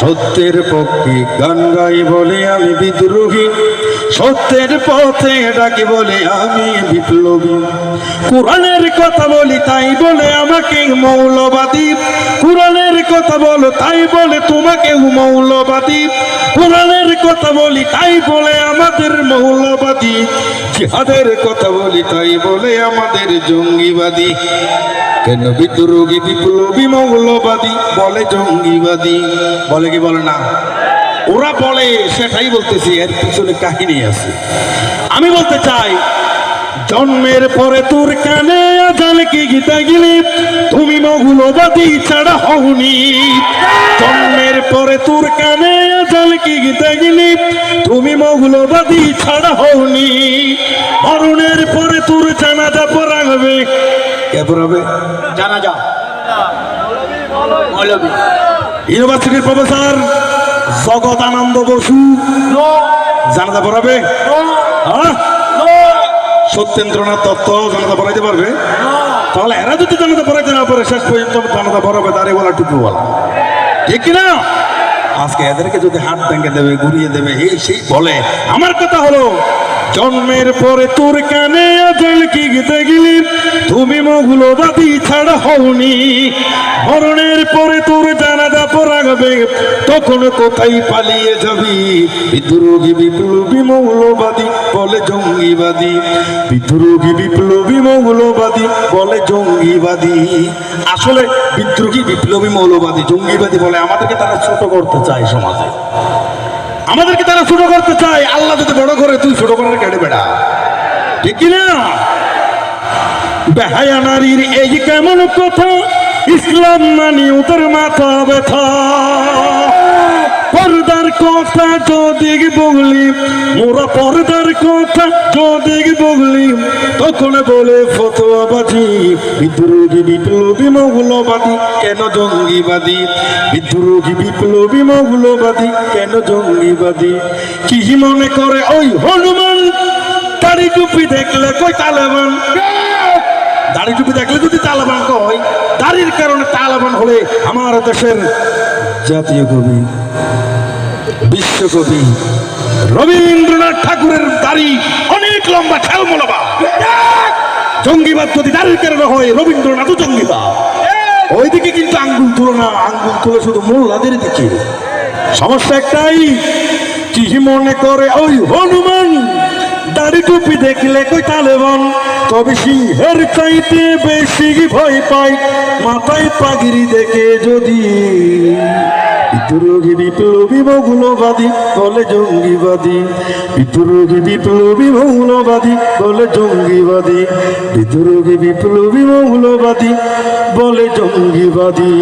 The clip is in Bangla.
সত্যের পক্ষে গান গাই বলে আমি বিদ্রোহী। সত্যের পথে ডাকি বলে আমি বিপ্লবী। কোরআনের কথা বলি, তাই বলে আমাকে মৌলবাদী। কোরআনের কথা বলো, তাই বলে তোমাকে মৌলবাদী। কোরআনের কথা বলি, তাই বলে আমাদের মৌলবাদী। জিহাদের কথা বলি, তাই বলে আমাদের জঙ্গিবাদী। কেন বিদ্রোহী বিপ্লবী মৌলবাদী? বলে জঙ্গিবাদী। বলে কি বলে না? ওরা বলে, সেটাই বলতেছি, এর পিছনে কাহিনী আছে। আমি বলতে চাই, জন্মের পরে তোর কানে আজাল কি গীতা গিলি? তুমি মৌলবাদী ছাড়া হওনি। জন্মের পরে তোর কানে আজাল কি গীতা গিলি? তুমি মৌলবাদী ছাড়া হওনি। মরণের পরে তোর জানাজা পড়াবে। জানা যা ইউনিভার্সিটির প্রফেসর জগৎ আনন্দ বসু। জানাজা পড়াবে? হ্যাঁ? সত্যেন্দ্রনাথ দত্ত জানাজা পড়াইতে পারবে? তাহলে এরা যদি জানাজা পড়াইতে না পারে, শেষ পর্যন্ত জানাজা পড়াবে দাঁড়িয়েওয়ালা টুকুওয়ালা। ঠিক কিনা? আজকে এদেরকে যদি হাত ভেঙে দেবে, ঘুরিয়ে দেবে, এই সেই বলে। আমার কথা হলো জন্মের পরে তোর কানে আজল কি গেলি? তুমি মগুলোবাদী ছাড়া হওনি। মরণের পরে তোর জানাজা পড়াবে তখন কোথায় পালিয়ে যাবি? বিদ্রোহী বিপ্লবী মৌলবাদী বলে জঙ্গিবাদী। বিদ্রোহী বিপ্লবী মৌলবাদী বলে জঙ্গিবাদী। আসলে বিদ্রোহী বিপ্লবী মৌলবাদী, জঙ্গিবাদী বলে আমাদেরকে তারা ছোট করতে চায় সমাজে। আমাদেরকে তারা ছোট করতে চায়। আল্লাহ যদি বড় করে, তুই ছোট করে কেটে বেড়া। ঠিক না? বেহায়া নারীর এই কেমন কথা, ইসলাম মানি ওদের মাথা ব্যথা। পর্দার কথা যদি বগলি মোরা পর্দার কথা যদি বগলি তখন বলে ফতোয়াবাজি, বিদ্রোহী বিপ্লবী মৌলবাদী, কেন জঙ্গিবাদী? বিদ্রোহী বিপ্লবী মৌলবাদী, কেন জঙ্গিবাদী? কি মনে করে ওই হনুমান? দাড়ি টুপি দেখলে কই তালেবান? দাড়ি টুপি দেখলে যদি তালেবান কয়, দাড়ির কারণে তালেবান হলে আমার দেশের জাতীয় কবি বিশ্বকবি রবীন্দ্রনাথ ঠাকুরের দাড়ি অনেক লম্বা ঠেলমলবা জঙ্গিবাদ যদি দাড়ির কারণে হয় রবীন্দ্রনাথও জঙ্গিবাদ। ওইদিকে কিন্তু আঙ্গুল তুলো না, আঙ্গুল তুলে শুধু মোল্লাদের দিকে। সমস্যা একটাই, কি মনে করে ওই হনুমান? দাড়ি টুপি দেখলে কই তালেবান? তবে সিংহের চাইতে বেশি ভয় পাই মাথায় পাগড়ি দেখে যদি বিদ্রোহী বিপ্লবী মৌলবাদী বলে জঙ্গিবাদী। বিদ্রোহী বিপ্লবী মৌলবাদী বলে জঙ্গিবাদী। বিদ্রোহী বিপ্লবী মৌলবাদী বলে জঙ্গিবাদী।